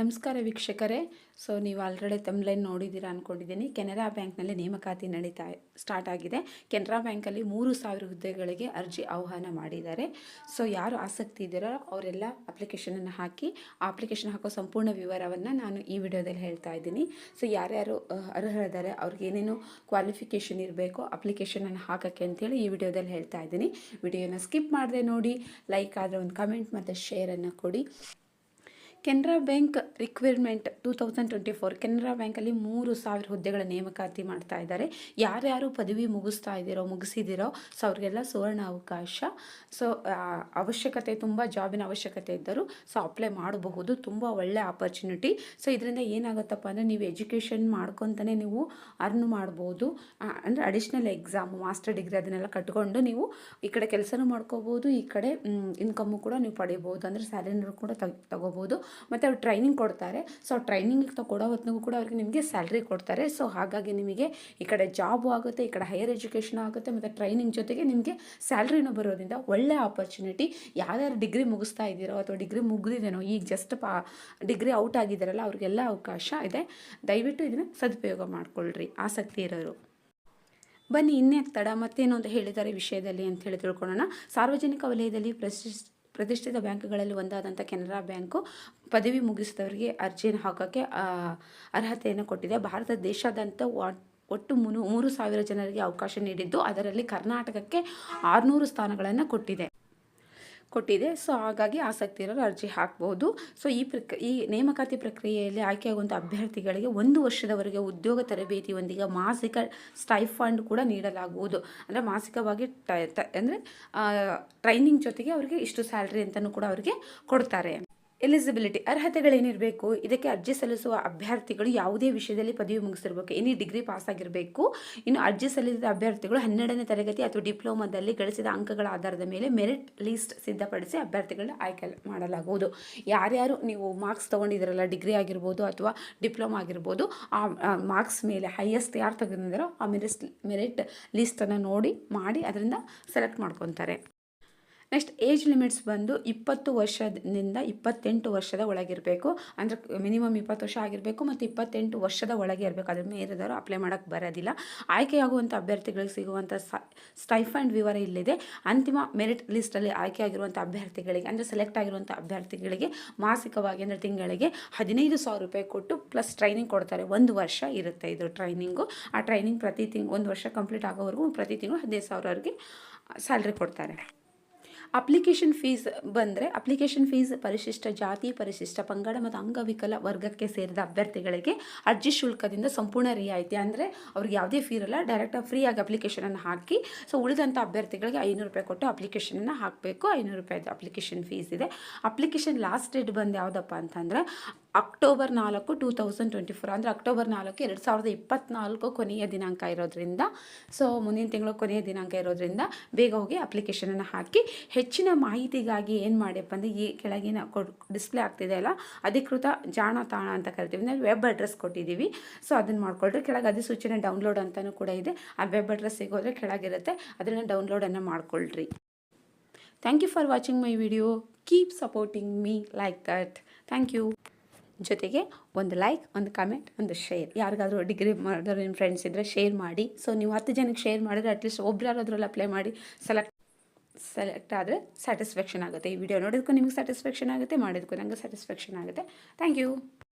ನಮಸ್ಕಾರ ವೀಕ್ಷಕರೇ. ಸೊ ನೀವು ಆಲ್ರೆಡಿ ತಮ್ಲೈನ್ ನೋಡಿದ್ದೀರಾ ಅಂದ್ಕೊಂಡಿದ್ದೀನಿ ಕೆನರಾ ಬ್ಯಾಂಕ್ನಲ್ಲಿ ನೇಮಕಾತಿ ನಡೀತಾ ಸ್ಟಾರ್ಟ್ ಆಗಿದೆ. ಕೆನರಾ ಬ್ಯಾಂಕಲ್ಲಿ ಮೂರು ಸಾವಿರ ಹುದ್ದೆಗಳಿಗೆ ಅರ್ಜಿ ಆಹ್ವಾನ ಮಾಡಿದ್ದಾರೆ. ಸೊ ಯಾರು ಆಸಕ್ತಿ ಇದ್ದೀರೋ ಅವರೆಲ್ಲ ಅಪ್ಲಿಕೇಶನನ್ನು ಹಾಕಿ, ಆ ಅಪ್ಲಿಕೇಶನ್ ಹಾಕೋ ಸಂಪೂರ್ಣ ವಿವರವನ್ನು ನಾನು ಈ ವಿಡಿಯೋದಲ್ಲಿ ಹೇಳ್ತಾ ಇದ್ದೀನಿ. ಸೊ ಯಾರ್ಯಾರು ಅರ್ಹರಿದ್ದಾರೆ, ಅವ್ರಿಗೆ ಏನೇನು ಕ್ವಾಲಿಫಿಕೇಷನ್ ಇರಬೇಕು ಅಪ್ಲಿಕೇಶನನ್ನು ಹಾಕೋಕ್ಕೆ ಅಂತೇಳಿ ಈ ವಿಡಿಯೋದಲ್ಲಿ ಹೇಳ್ತಾ ಇದ್ದೀನಿ. ವಿಡಿಯೋನ ಸ್ಕಿಪ್ ಮಾಡದೆ ನೋಡಿ ಲೈಕ್ ಆದರೆ ಒಂದು ಕಮೆಂಟ್ ಮತ್ತು ಶೇರನ್ನು ಕೊಡಿ. Canara bank requirement two thousand twenty four Canara ಬ್ಯಾಂಕಲ್ಲಿ ಮೂರು ಸಾವಿರ ಹುದ್ದೆಗಳ ನೇಮಕಾತಿ ಮಾಡ್ತಾ ಇದ್ದಾರೆ. ಯಾರ್ಯಾರು ಪದವಿ ಮುಗಿಸ್ತಾ ಇದ್ದೀರೋ ಮುಗಿಸಿದಿರೋ ಸೊ ಅವ್ರಿಗೆಲ್ಲ ಸುವರ್ಣ ಅವಕಾಶ. ಸೊ ಅವಶ್ಯಕತೆ ತುಂಬ, ಜಾಬಿನ ಅವಶ್ಯಕತೆ ಇದ್ದರೂ ಸೊ ಅಪ್ಲೈ ಮಾಡಬಹುದು. ತುಂಬ ಒಳ್ಳೆ ಆಪರ್ಚುನಿಟಿ ಸೊ ಇದರಿಂದ ಏನಾಗುತ್ತಪ್ಪ ಅಂದರೆ ನೀವು ಎಜುಕೇಷನ್ ಮಾಡ್ಕೊತಾನೆ ನೀವು ಅರ್ನ್ ಮಾಡ್ಬೋದು. ಅಂದರೆ ಅಡಿಷ್ನಲ್ ಎಕ್ಸಾಮ್ ಮಾಸ್ಟರ್ ಡಿಗ್ರಿ ಅದನ್ನೆಲ್ಲ ಕಟ್ಕೊಂಡು ನೀವು ಈ ಕಡೆ ಕೆಲಸನೂ ಮಾಡ್ಕೋಬೋದು, ಈ ಕಡೆ ಇನ್ಕಮ್ಮು ಕೂಡ ನೀವು ಪಡಿಬೋದು. ಅಂದರೆ ಸ್ಯಾಲರಿನೂ ಕೂಡ ತಗ್, ತಗೋಬೋದು. ಮತ್ತು ಅವ್ರು ಟ್ರೈನಿಂಗ್ ಕೊಡ್ತಾರೆ. ಸೊ ಟ್ರೈನಿಂಗ್ ಕೊಡೋ ಕೂಡ ಅವ್ರಿಗೆ ನಿಮಗೆ ಸ್ಯಾಲ್ರಿ ಕೊಡ್ತಾರೆ. ಸೊ ಹಾಗಾಗಿ ನಿಮಗೆ ಈ ಕಡೆ ಜಾಬು ಆಗುತ್ತೆ, ಈ ಕಡೆ ಹೈಯರ್ ಎಜುಕೇಷನ್ ಆಗುತ್ತೆ, ಮತ್ತು ಟ್ರೈನಿಂಗ್ ಜೊತೆಗೆ ನಿಮಗೆ ಸ್ಯಾಲ್ರಿನೂ ಬರೋದ್ರಿಂದ ಒಳ್ಳೆ ಆಪರ್ಚುನಿಟಿ ಯಾರ್ಯಾರು ಡಿಗ್ರಿ ಮುಗಿಸ್ತಾ ಇದ್ದೀರೋ ಅಥವಾ ಡಿಗ್ರಿ ಮುಗಿದಿದೇನೋ, ಈಗ ಜಸ್ಟ್ ಪಾ ಡಿಗ್ರಿ ಔಟ್ ಆಗಿದ್ದಾರಲ್ಲ ಅವ್ರಿಗೆಲ್ಲ ಅವಕಾಶ ಇದೆ. ದಯವಿಟ್ಟು ಇದನ್ನು ಸದುಪಯೋಗ ಮಾಡಿಕೊಳ್ಳ್ರಿ ಆಸಕ್ತಿ ಇರೋರು. ಬನ್ನಿ ಇನ್ನೇ ತಡ, ಮತ್ತೇನು ಅಂತ ಹೇಳಿದ್ದಾರೆ ವಿಷಯದಲ್ಲಿ ಅಂತ ಹೇಳಿ ತಿಳ್ಕೊಳ್ಳೋಣ. ಸಾರ್ವಜನಿಕ ವಲಯದಲ್ಲಿ ಪ್ರತಿಷ್ಠ ಪ್ರತಿಷ್ಠಿತ ಬ್ಯಾಂಕ್ಗಳಲ್ಲಿ ಒಂದಾದಂಥ ಕೆನರಾ ಬ್ಯಾಂಕು ಪದವಿ ಮುಗಿಸಿದವರಿಗೆ ಅರ್ಜಿಯನ್ನು ಹಾಕೋಕ್ಕೆ ಅರ್ಹತೆಯನ್ನು ಕೊಟ್ಟಿದೆ. ಭಾರತ ದೇಶಾದ್ಯಂತ ಒಟ್ಟು ಮುನು ಮೂರು ಸಾವಿರ ಜನರಿಗೆ ಅವಕಾಶ ನೀಡಿದ್ದು, ಅದರಲ್ಲಿ ಕರ್ನಾಟಕಕ್ಕೆ ಆರುನೂರು ಸ್ಥಾನಗಳನ್ನು ಕೊಟ್ಟಿದೆ. ಕೊಟ್ಟಿದೆ. ಸೊ ಹಾಗಾಗಿ ಆಸಕ್ತಿ ಇರೋರು ಅರ್ಜಿ ಹಾಕ್ಬೋದು. ಸೊ ಈ ಪ್ರಕ್, ಈ ನೇಮಕಾತಿ ಪ್ರಕ್ರಿಯೆಯಲ್ಲಿ ಆಯ್ಕೆಯಾಗುವಂಥ ಅಭ್ಯರ್ಥಿಗಳಿಗೆ ಒಂದು ವರ್ಷದವರೆಗೆ ಉದ್ಯೋಗ ತರಬೇತಿಯೊಂದಿಗೆ ಮಾಸಿಕ ಸ್ಟೈಫಂಡ್ ಕೂಡ ನೀಡಲಾಗುವುದು. ಅಂದರೆ ಮಾಸಿಕವಾಗಿ ಟ ಅಂದರೆ ಟ್ರೈನಿಂಗ್ ಜೊತೆಗೆ ಅವರಿಗೆ ಇಷ್ಟು ಸ್ಯಾಲ್ರಿ ಅಂತಲೂ ಕೂಡ ಅವರಿಗೆ ಕೊಡ್ತಾರೆ. ಎಲಿಜಿಬಿಲಿಟಿ ಅರ್ಹತೆಗಳೇನಿರಬೇಕು, ಇದಕ್ಕೆ ಅರ್ಜಿ ಸಲ್ಲಿಸುವ ಅಭ್ಯರ್ಥಿಗಳು ಯಾವುದೇ ವಿಷಯದಲ್ಲಿ ಪದವಿ ಮುಗಿಸಿರಬೇಕು ಎನಿ ಡಿಗ್ರಿ ಪಾಸ್ ಆಗಿರಬೇಕು. ಇನ್ನು ಅರ್ಜಿ ಸಲ್ಲಿಸಿದ ಅಭ್ಯರ್ಥಿಗಳು ಹನ್ನೆರಡನೇ ತರಗತಿ ಅಥವಾ ಡಿಪ್ಲೊಮಾದಲ್ಲಿ ಗಳಿಸಿದ ಅಂಕಗಳ ಆಧಾರದ ಮೇಲೆ ಮೆರಿಟ್ ಲಿಸ್ಟ್ ಸಿದ್ಧಪಡಿಸಿ ಅಭ್ಯರ್ಥಿಗಳನ್ನ ಆಯ್ಕೆ ಮಾಡಲಾಗುವುದು. ಯಾರ್ಯಾರು ನೀವು ಮಾರ್ಕ್ಸ್ ತೊಗೊಂಡಿದ್ದೀರಲ್ಲ ಡಿಗ್ರಿ ಆಗಿರ್ಬೋದು ಅಥವಾ ಡಿಪ್ಲೊಮಾ ಆಗಿರ್ಬೋದು, ಆ ಮಾರ್ಕ್ಸ್ ಮೇಲೆ ಹೈಯೆಸ್ಟ್ ಯಾರು ತೆಗೆದಿದ್ದಾರೋ ಆ ಮೆರಿಟ್ ಮೆರಿಟ್ ಲಿಸ್ಟನ್ನು ನೋಡಿ, ಮಾಡಿ ಅದರಿಂದ ಸೆಲೆಕ್ಟ್ ಮಾಡ್ಕೊತಾರೆ. ನೆಕ್ಸ್ಟ್ ಏಜ್ ಲಿಮಿಟ್ಸ್ ಬಂದು ಇಪ್ಪತ್ತು ವರ್ಷದಿಂದ ಇಪ್ಪತ್ತೆಂಟು ವರ್ಷದ ಒಳಗಿರಬೇಕು. ಅಂದರೆ ಮಿನಿಮಮ್ ಇಪ್ಪತ್ತು ವರ್ಷ ಆಗಿರಬೇಕು ಮತ್ತು ಇಪ್ಪತ್ತೆಂಟು ವರ್ಷದ ಒಳಗೆ ಇರಬೇಕು. ಅದ್ರ ಮೇಲಿದವರು ಅಪ್ಲೈ ಮಾಡೋಕ್ಕೆ ಬರೋದಿಲ್ಲ. ಆಯ್ಕೆಯಾಗುವಂಥ ಅಭ್ಯರ್ಥಿಗಳಿಗೆ ಸಿಗುವಂಥ ಸ್ಟೈಫಂಡ್ ವಿವರ ಇಲ್ಲಿದೆ. ಅಂತಿಮ ಮೆರಿಟ್ ಲಿಸ್ಟಲ್ಲಿ ಆಯ್ಕೆಯಾಗಿರುವಂಥ ಅಭ್ಯರ್ಥಿಗಳಿಗೆ, ಅಂದರೆ ಸೆಲೆಕ್ಟ್ ಆಗಿರುವಂಥ ಅಭ್ಯರ್ಥಿಗಳಿಗೆ ಮಾಸಿಕವಾಗಿ ಅಂದರೆ ತಿಂಗಳಿಗೆ ಹದಿನೈದು ಸಾವಿರ ರೂಪಾಯಿ ಕೊಟ್ಟು ಪ್ಲಸ್ ಟ್ರೈನಿಂಗ್ ಕೊಡ್ತಾರೆ. ಒಂದು ವರ್ಷ ಇರುತ್ತೆ ಇದು ಟ್ರೈನಿಂಗು ಆ ಟ್ರೈನಿಂಗ್ ಪ್ರತಿ ತಿಂಗ್, ಒಂದು ವರ್ಷ ಕಂಪ್ಲೀಟ್ ಆಗೋವರೆಗೂ ಪ್ರತಿ ತಿಂಗಳು ಹದಿನೈದು ಸಾವಿರವರೆಗೆ ಸ್ಯಾಲ್ರಿ ಕೊಡ್ತಾರೆ. ಅಪ್ಲಿಕೇಶನ್ ಫೀಸ್ ಬಂದರೆ ಅಪ್ಲಿಕೇಶನ್ ಫೀಸ್ ಪರಿಶಿಷ್ಟ ಜಾತಿ, ಪರಿಶಿಷ್ಟ ಪಂಗಡ ಮತ್ತು ಅಂಗವಿಕಲ ವರ್ಗಕ್ಕೆ ಸೇರಿದ ಅಭ್ಯರ್ಥಿಗಳಿಗೆ ಅರ್ಜಿ ಶುಲ್ಕದಿಂದ ಸಂಪೂರ್ಣ ರಿಯಾಯಿತಿ. ಅಂದರೆ ಅವ್ರಿಗೆ ಯಾವುದೇ ಫೀ ಇರಲ್ಲ ಡೈರೆಕ್ಟಾಗಿ ಫ್ರೀಯಾಗಿ ಅಪ್ಲಿಕೇಶನನ್ನು ಹಾಕಿ ಸೊ ಉಳಿದಂಥ ಅಭ್ಯರ್ಥಿಗಳಿಗೆ ಐನೂರು ರೂಪಾಯಿ ಕೊಟ್ಟು ಅಪ್ಲಿಕೇಶನನ್ನು ಹಾಕಬೇಕು. ಐನೂರು ರೂಪಾಯಿದು ಅಪ್ಲಿಕೇಶನ್ ಫೀಸ್ ಇದೆ. ಅಪ್ಲಿಕೇಶನ್ ಲಾಸ್ಟ್ ಡೇಟ್ ಬಂದು ಯಾವುದಪ್ಪ ಅಂತಂದರೆ ಅಕ್ಟೋಬರ್ ನಾಲ್ಕು ಟೂ ತೌಸಂಡ್ ಟ್ವೆಂಟಿ ಫೋರ್ ಅಂದರೆ ಅಕ್ಟೋಬರ್ ನಾಲ್ಕು ಎರಡು ಸಾವಿರದ ಇಪ್ಪತ್ನಾಲ್ಕು ಕೊನೆಯ ದಿನಾಂಕ ಇರೋದ್ರಿಂದ ಸೊ ಮುಂದಿನ ತಿಂಗಳು ಕೊನೆಯ ದಿನಾಂಕ ಇರೋದ್ರಿಂದ ಬೇಗ ಹೋಗಿ ಅಪ್ಲಿಕೇಶನನ್ನು ಹಾಕಿ, ಹೆಚ್ಚಿನ ಮಾಹಿತಿಗಾಗಿ ಏನು ಮಾಡ್ಯಪ್ಪ ಅಂದರೆ ಈ ಕೆಳಗಿನ ಕೊಡ್ ಡಿಸ್ಪ್ಲೇ ಆಗ್ತಿದೆ ಅಲ್ಲ, ಅಧಿಕೃತ ಜಾಣತಾಣ ಅಂತ ಕರಿತೀವಿ. ನಾವು ವೆಬ್ ಅಡ್ರೆಸ್ ಕೊಟ್ಟಿದ್ದೀವಿ. ಸೊ ಅದನ್ನು ಮಾಡ್ಕೊಳ್ರಿ. ಕೆಳಗೆ ಅಧಿಸೂಚನೆ ಡೌನ್ಲೋಡ್ ಅಂತಲೂ ಕೂಡ ಇದೆ. ಆ ವೆಬ್ ಅಡ್ರೆಸ್ ಸಿಗೋದ್ರೆ ಕೆಳಗಿರುತ್ತೆ. ಅದನ್ನು ಡೌನ್ಲೋಡನ್ನು ಮಾಡ್ಕೊಳ್ರಿ. Thank you for watching my video keep supporting me like that thank you ಜೊತೆಗೆ ಒಂದು ಲೈಕ್ ಒಂದು ಕಮೆಂಟ್ ಒಂದು ಶೇರ್ ಯಾರಿಗಾದರೂ ಡಿಗ್ರಿ ಮಾಡಿದ್ರೆ ನಿಮ್ಮ ಫ್ರೆಂಡ್ಸ್ ಇದ್ದರೆ ಶೇರ್ ಮಾಡಿ. ಸೊ ನೀವು ಹತ್ತು ಜನಕ್ಕೆ ಶೇರ್ ಮಾಡಿದ್ರೆ ಅಟ್ಲೀಸ್ಟ್ ಒಬ್ರು ಅದ್ರಲ್ಲಿ ಅಪ್ಲೈ ಮಾಡಿ ಸೆಲೆಕ್ಟ್ ಸೆಲೆಕ್ಟ್ ಆದರೆ ಸ್ಯಾಟಿಸ್ಫ್ಯಾಕ್ಷನ್ ಆಗುತ್ತೆ. ಈ ವಿಡಿಯೋ ನೋಡೋದಕ್ಕೂ ನಿಮಗೆ ಸ್ಯಾಟಿಸ್ಫ್ಯಾಕ್ಷನ್ ಆಗುತ್ತೆ ಮಾಡೋದಕ್ಕೂ ನನಗೆ ಸ್ಯಾಟಿಸ್ಫ್ಯಾಕ್ಷನ್ ಆಗುತ್ತೆ. Thank you